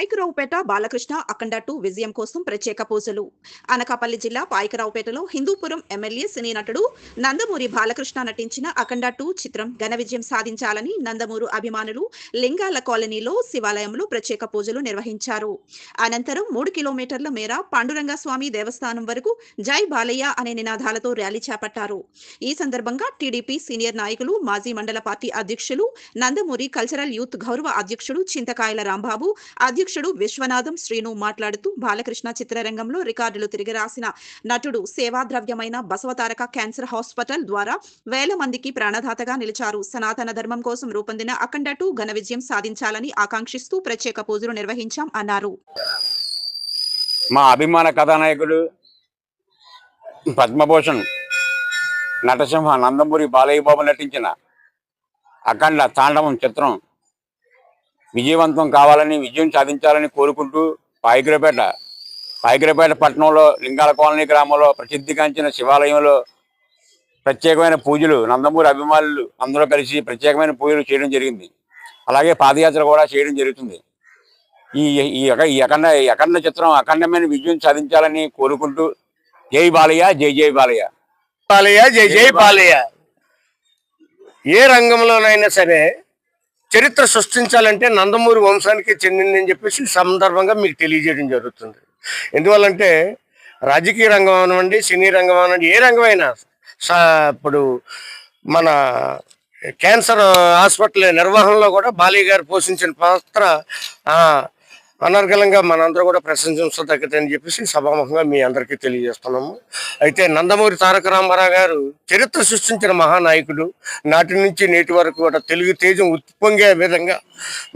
పాయకరావుపేట బాలకృష్ణ అఖండ two విజయం కోసం ప్రత్యేక పూజలు. అనకాపల్లి జిల్లా పాయకరావుపేటలో హిందూపురం ఎమ్మెల్యే సినీ నటుడు నందమూరి బాలకృష్ణ నటించిన అఖండ టూ చిత్రం ఘన విజయం సాధించాలని నందమూరు అభిమానులు లింగాల కాలనీలో శివాలయంలో ప్రత్యేక పూజలు నిర్వహించారు. అనంతరం మూడు కిలోమీటర్ల మేర పాండురంగ స్వామి దేవస్థానం వరకు జై బాలయ్య అనే నినాదాలతో ర్యాలీ చేపట్టారు. ఈ సందర్భంగా టీడీపీ సీనియర్ నాయకులు మాజీ మండల పార్టీ అధ్యక్షులు నందమూరి కల్చరల్ యూత్ గౌరవ అధ్యక్షుడు చింతకాయల రాంబాబు అధ్యక్షుడు విశ్వనాథం శ్రీను మాట్లాడుతూ బాలకృష్ణ చిత్రరంగంలో రికార్డులు తిరిగి రాసిన నటుడు సేవాద్రవ్యమైన బసవతారక క్యాన్సర్ హాస్పిటల్ ద్వారా వేల మందికి ప్రాణదాతగా నిలిచారు. సనాతన ధర్మం కోసం రూపొందిన అఖండ టూ ఘన విజయం సాధించాలని ఆకాంక్షిస్తూ ప్రత్యేక పూజలు నిర్వహించాం అన్నారు. మా అభిమాన కథానాయకుడు పద్మభూషణ్ నటసింహ నందమూరి బాలయ్య బాబు నటించిన అఖండ తాండవం చిత్రం విజయవంతం కావాలని విజయం సాధించాలని కోరుకుంటూ పాయకురపేట పాయకురపేట పట్టణంలో లింగాల కాలనీ గ్రామంలో ప్రసిద్ధిగాంచిన శివాలయంలో ప్రత్యేకమైన పూజలు నందమూరి అభిమానులు అందరూ కలిసి ప్రత్యేకమైన పూజలు చేయడం జరిగింది. అలాగే పాదయాత్ర కూడా చేయడం జరుగుతుంది. ఈ ఈ ఈ అఖండ అఖండ చిత్రం అఖండమైన విజయం సాధించాలని కోరుకుంటూ జై బాలయ్య జై జై బాలయ్య. బాలయ్య జై జై బాలయ్య. ఏ రంగంలోనైనా సరే చరిత్ర సృష్టించాలంటే నందమూరి వంశానికి చెందిందని చెప్పేసి సందర్భంగా మీకు తెలియజేయడం జరుగుతుంది. ఎందువల్లంటే రాజకీయ రంగం అనవండి సినీ రంగం అవనివ్వండి ఏ రంగమైనా ఇప్పుడు మన క్యాన్సర్ హాస్పిటల్ నిర్వహణలో కూడా బాలయ్య గారు పోషించిన పాత్ర అనర్గళంగా మనందరూ కూడా ప్రశంసించదగ్గదని చెప్పేసి సభాముఖంగా మీ అందరికీ తెలియజేస్తున్నాము. అయితే నందమూరి తారక రామారావు గారు చరిత్ర సృష్టించిన మహానాయకుడు. నాటి నుంచి నేటి వరకు కూడా తెలుగు తేజం ఉత్పొంగే విధంగా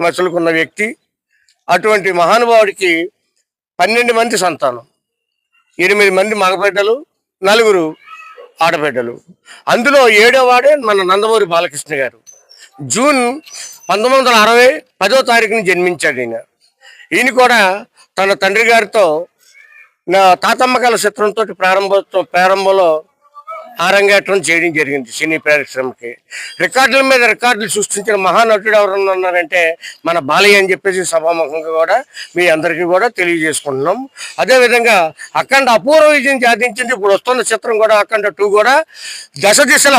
మసులుకున్న వ్యక్తి. అటువంటి మహానుభావుడికి పన్నెండు మంది సంతానం ఎనిమిది మంది మగబిడ్డలు నలుగురు ఆడబిడ్డలు. అందులో ఏడోవాడే మన నందమూరి బాలకృష్ణ గారు. జూన్ పంతొమ్మిది వందల అరవై పదో తారీఖున జన్మించాడు ఈయన. ఈయన కూడా తన తండ్రి గారితో నా తాతమ్మ చిత్రంతో ప్రారంభ ప్రారంభంలో ఆరంగేట్రం చేయడం జరిగింది సినీ పరిశ్రమకి రికార్డుల మీద రికార్డులు సృష్టించిన మహానటుడు ఎవరన్నా ఉన్నారంటే మన బాలయ్య అని చెప్పేసి సభాముఖంగా కూడా మీ అందరికీ కూడా తెలియజేసుకుంటున్నాం. అదేవిధంగా అఖండ అపూర్వ విజయం సాధించింది ఇప్పుడు వస్తున్న చిత్రం కూడా అఖండ టూ కూడా దశ దిశల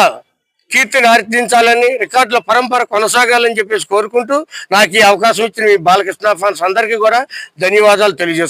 కీర్తిని ఆర్జించాలని రికార్డుల పరంపర కొనసాగాలని చెప్పేసి కోరుకుంటూ నాకు ఈ అవకాశం ఇచ్చిన మీ బాలకృష్ణ ఫ్యాన్స్ అందరికీ కూడా ధన్యవాదాలు తెలియజేస్తున్నాను.